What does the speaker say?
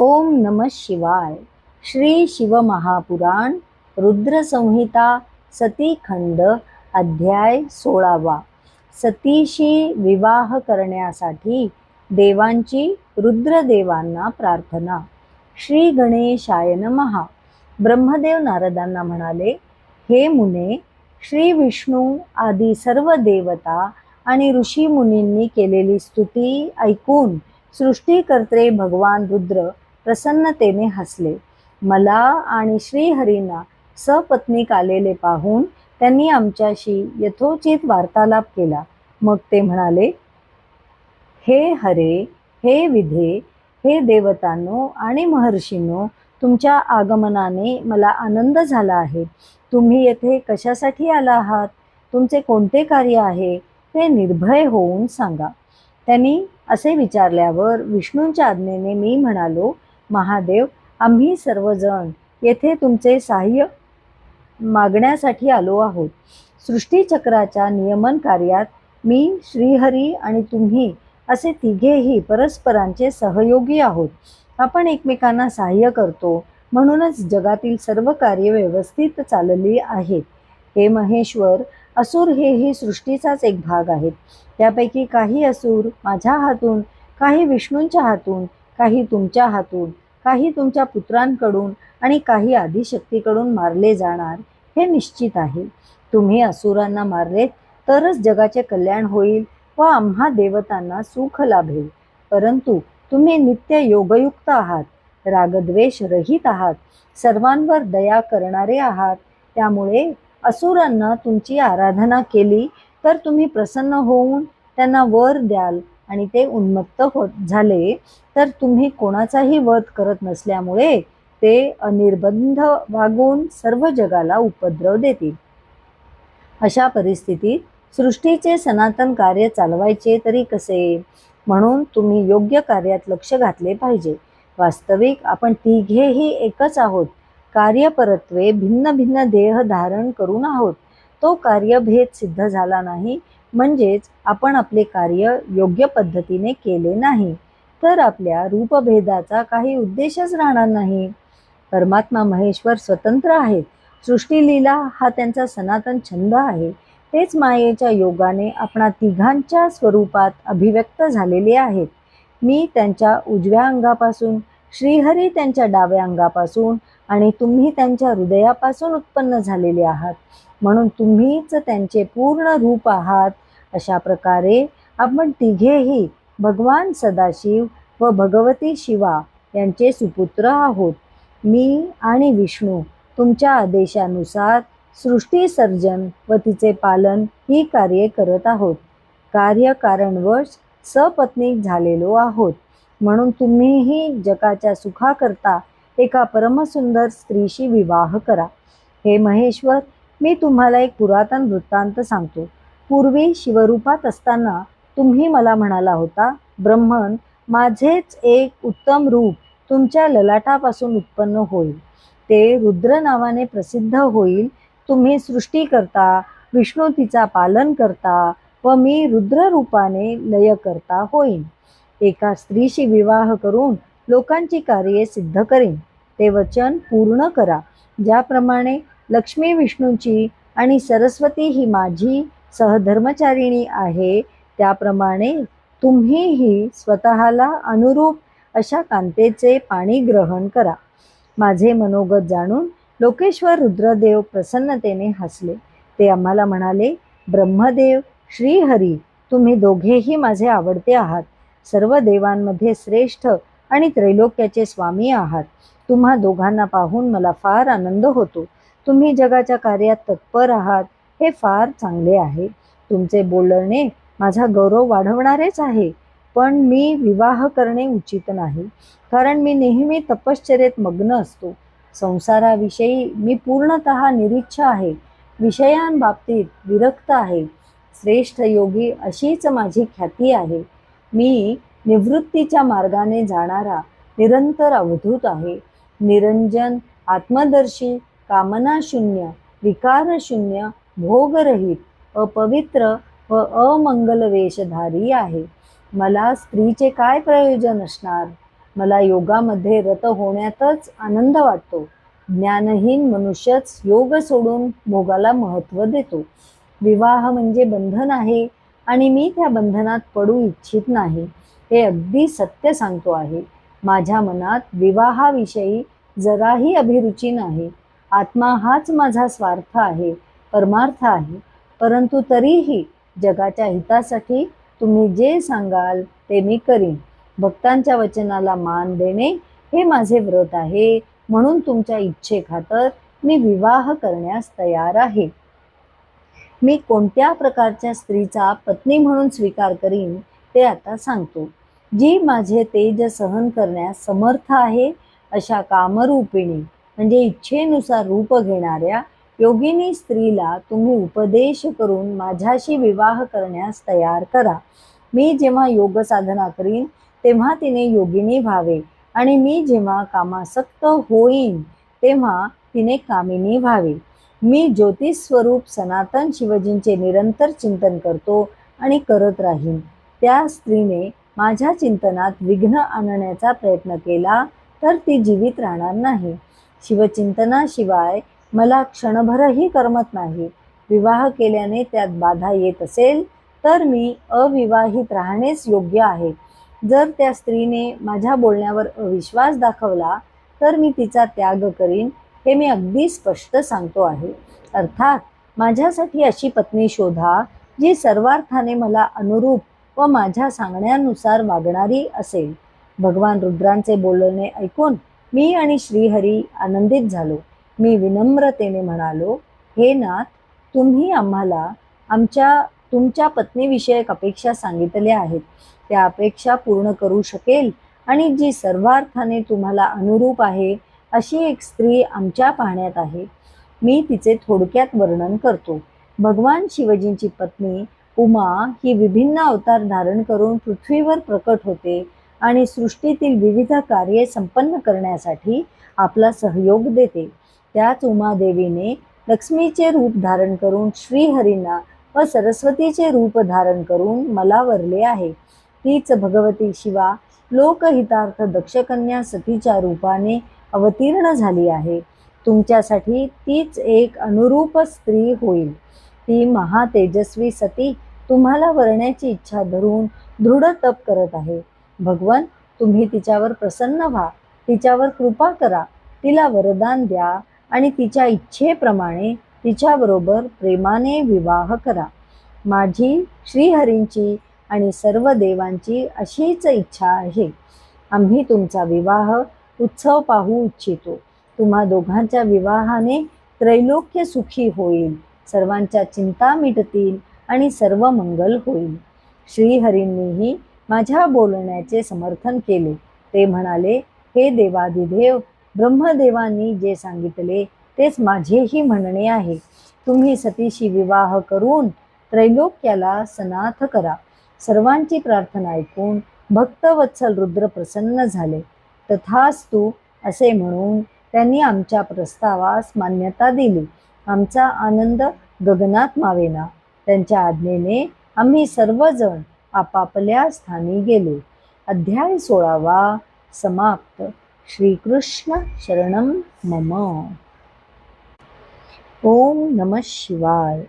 ओम नम शिवाय. श्री शिवमहापुराण रुद्रसंहिता सतीखंड अध्याय सोळावा. सतीशी विवाह करण्यासाठी देवांची रुद्रदेवांना प्रार्थना. श्री गणेशाय नमहा ब्रह्मदेव नारदांना म्हणाले हे मुने श्री विष्णू आदी सर्व देवता आणि ऋषी मुनींनी केलेली स्तुती ऐकून सृष्टीकर्ते भगवान रुद्र प्रसन्नतेने हसले. मला आणि श्रीहरींना सपत्नीक आलेले पाहून त्यांनी आमच्याशी यथोचित वार्तालाप केला. मग ते म्हणाले हे हरे हे विधे हे देवतांनो आणि महर्षींनो तुमच्या आगमनाने मला आनंद झाला आहे. तुम्ही येथे कशासाठी आला आहात? तुमचे कोणते कार्य आहे? ते निर्भय होऊन सांगा. त्यांनी असे विचारल्यावर विष्णूंच्या आज्ञेने मी म्हणालो महादेव आम्ही सर्वजण येथे तुमचे सहाय्य मागण्यासाठी आलो आहोत. सृष्टीचक्राच्या नियमन कार्यात मी श्रीहरी आणि तुम्ही असे तिघेही परस्परांचे सहयोगी आहोत. आपण एकमेकांना सहाय्य करतो म्हणूनच जगातील सर्व कार्य व्यवस्थित चालली आहेत. हे महेश्वर असुर हेही सृष्टीचाच एक भाग आहेत. त्यापैकी काही असुर माझ्या हातून काही विष्णूंच्या हातून काही तुमच्या हातून काही तुमच्या पुत्रांकडून आणि काही आदिशक्तीकडून मारले जाणार हे निश्चित आहे. तुम्ही असुरांना मारलेत तरच जगाचे कल्याण होईल व आम्हा देवतांना सुख लाभेल. परंतु तुम्ही नित्य योगयुक्त आहात रागद्वेष रहित आहात सर्वांवर दया करणारे आहात. त्यामुळे असुरांना तुमची आराधना केली तर तुम्ही प्रसन्न होऊन त्यांना वर द्याल. आणि ते उन्मत्त होत झाले तर तुम्ही कोणाचाही वध करत नसल्यामुळे ते अनिर्बंध वागून सर्व जगाला उपद्रव देतील. अशा परिस्थितीत सृष्टीचे सनातन कार्य चालवायचे तरी कसे? म्हणून तुम्ही योग्य कार्यात लक्ष घातले पाहिजे. वास्तविक आपण तिघेही एकच आहोत. कार्यपरत्वे भिन्न भिन्न देह धारण करून आहोत. तो कार्यभेद सिद्ध झाला नाही म्हणजेच आपण आपले कार्य योग्य पद्धतीने केले नाही तर आपल्या रूपभेदाचा काही उद्देशच राहणार नाही. परमात्मा महेश्वर स्वतंत्र आहेत. सृष्टीलीला हा त्यांचा सनातन छंद आहे. तेच मायेच्या योगाने आपणा तिघांच्या स्वरूपात अभिव्यक्त झालेले आहेत. मी त्यांच्या उजव्या अंगापासून श्रीहरी त्यांच्या डाव्या अंगापासून आणि तुम्ही त्यांच्या हृदयापासून उत्पन्न झालेले आहात. म्हणून तुम्हीच त्यांचे पूर्ण रूप आहात. अशा प्रकारे आपण तिघेही भगवान सदाशिव व भगवती शिवा यांचे सुपुत्र आहोत. मी आणि विष्णू तुमच्या आदेशानुसार सृष्टी सर्जन व तिचे पालन ही कार्ये करत आहोत. कार्य कारणवश सपत्नीक झालेलो आहोत. म्हणून तुम्हीही जगाच्या सुखाकरता एका परमसुंदर स्त्रीशी विवाह करा. हे महेश्वर मी तुम्हाला एक पुरातन वृत्तांत सांगतो. पूर्वी शिवरूपात असताना तुम्ही मला म्हणाला होता ब्रह्मन माझेच एक उत्तम रूप तुमच्या ललाटापासून उत्पन्न होईल. ते रुद्र नावाने प्रसिद्ध होईल. तुम्ही सृष्टी करता विष्णू तिचा पालन करता व मी रुद्र रूपाने लय करता होईन. एका स्त्रीशी विवाह करून लोकांची कार्ये सिद्ध करीन. ते वचन पूर्ण करा. ज्याप्रमाणे लक्ष्मी विष्णूंची आणि सरस्वती ही माझी सहधर्मचारिणी आहे. त्याप्रमाणे तुम्हीही स्वतःला अनुरूप अशा कांतेचे पाणी ग्रहण करा. माझे मनोगत जाणून लोकेश्वर रुद्रदेव प्रसन्नतेने हसले. ते आम्हाला म्हणाले ब्रह्मदेव श्रीहरी तुम्ही दोघेही माझे आवडते आहात. सर्व देवांमध्ये श्रेष्ठ आणि त्रैलोक्याचे स्वामी आहात. तुम्हा दोघांना पाहून मला फार आनंद होतो. तुम्ही जगाच्या कार्यात तत्पर आहात हे फार चांगले आहे. तुमचे बोलणे माझा गौरव वाढवणारेच आहे. पण मी विवाह करणे उचित नाही कारण मी नेहमी तपश्चर्येत मग्न असतो. संसाराविषयी मी पूर्णत निरीच्छ आहे. विषयांबाबतीत विरक्त आहे. श्रेष्ठ योगी अशीच माझी ख्याती आहे. मी निवृत्तीच्या मार्गाने जाणारा निरंतर अवधूत आहे. निरंजन आत्मदर्शी कामनाशून्य विकारशून्य भोगरहित अपवित्र व अमंगल वेशधारी आहे. मला स्त्रीचे काय प्रयोजन असणार? मला योगामध्ये रत होण्यातच आनंद वाटतो. ज्ञानहीन मनुष्यच योग सोडून भोगाला महत्त्व देतो. विवाह म्हणजे बंधन आहे आणि मी त्या बंधनात पडू इच्छित नाही. हे अगदी सत्य सांगतो आहे. माझ्या मनात विवाहाविषयी जराही अभिरुची नाही. आत्मा हाच माझा स्वार्थ आहे परमार्थ आहे. परंतु तरीही जगाच्या हितासाठी तुम्ही जे सांगाल ते मी करीन. भक्तांच्या वचनाला मान देणे हे माझे व्रत आहे. म्हणून तुमच्या इच्छेखातर मी विवाह करण्यास तयार आहे. मी कोणत्या प्रकारच्या स्त्रीचा पत्नी म्हणून स्वीकार करीन ते आता सांगतो. जी माझे तेज सहन करण्यास समर्थ आहे अशा कामरूपिणी म्हणजे इच्छेनुसार रूप घेणाऱ्या योगिनी स्त्रीला तुम्ही उपदेश करून माझ्याशी विवाह करण्यास तयार करा. मी जेव्हा योग साधना करीन तेव्हा तिने योगिनी व्हावे आणि मी जेव्हा कामासक्त होईन तेव्हा तिने कामिनी व्हावे. मी ज्योतिष स्वरूप सनातन शिवजींचे निरंतर चिंतन करतो आणि करत राहीन. त्या स्त्रीने माझ्या चिंतनात विघ्न आणण्याचा प्रयत्न केला तर ती जीवित राहणार नाही. शिवचिंतनाशिवाय मला क्षणभरही करमत नाही. विवाह केल्याने त्यात बाधा येत असेल तर मी अविवाहित राहणेच योग्य आहे. जर त्या स्त्रीने माझ्या बोलण्यावर अविश्वास दाखवला तर मी तिचा त्याग करीन हे मी अगदी स्पष्ट सांगतो आहे. अर्थात माझ्यासाठी अशी पत्नी शोधा जी सर्वार्थाने मला अनुरूप व माझ्या सांगण्यानुसार वागणारी असेल. भगवान रुद्रांचे बोलणे ऐकून मी आणि श्रीहरी आनंदित झालो. मी विनम्रतेने म्हणालो हे नाथ तुम्ही आम्हाला आमच्या तुमच्या पत्नीविषयक अपेक्षा सांगितल्या आहेत. त्या अपेक्षा पूर्ण करू शकेल आणि जी सर्वार्थाने तुम्हाला अनुरूप आहे अशी एक स्त्री आमच्या पाहण्यात आहे. मी तिचे थोडक्यात वर्णन करतो. भगवान शिवजींची पत्नी उमा ही विभिन्न अवतार धारण करून पृथ्वीवर प्रकट होते. आणि सृष्टीतील विविध कार्ये संपन्न करण्यासाठी आपला सहयोग देते. त्याच उमादेवीने लक्ष्मीचे रूप धारण करून श्रीहरींना व सरस्वतीचे रूप धारण करून मला वरले आहे. तीच भगवती शिवा लोकहितार्थ दक्षकन्या सतीच्या रूपाने अवतीर्ण झाली आहे. तुमच्यासाठी तीच एक अनुरूप स्त्री होईल. ती महातेजस्वी सती तुम्हाला वरण्याची इच्छा धरून दृढ तप करत आहे. भगवन तुम्ही तिच्यावर प्रसन्न व्हा. तिच्यावर कृपा करा. तिला वरदान द्या आणि तिच्या इच्छेप्रमाणे तिच्याबरोबर प्रेमाने विवाह करा. माझी श्रीहरींची आणि सर्व देवांची अशीच इच्छा आहे. आम्ही तुमचा विवाह उत्सव पाहू इच्छितो. तुम्हा दोघांच्या विवाहाने त्रैलोक्य सुखी होईल. सर्वांच्या चिंता मिटतील आणि सर्व मंगल होईल. श्रीहरींनीही माझ्या बोलण्याचे समर्थन केले. ते म्हणाले हे देवादिदेव ब्रह्मदेवांनी जे सांगितले तेच माझेही म्हणणे आहे. तुम्ही सतीशी विवाह करून त्रैलोक्याला सनाथ करा. सर्वांची प्रार्थना ऐकून भक्तवत्सल रुद्र प्रसन्न झाले. तथास्तु असे म्हणून त्यांनी आमच्या प्रस्तावास मान्यता दिली. आमचा आनंद गगनात मावेना. त्यांच्या आज्ञेने आम्ही सर्वजण आपापल्या स्थानी गेले. अध्याय सोळावा समाप्त. श्रीकृष्ण शरणम मम. ओम नम शिवाय.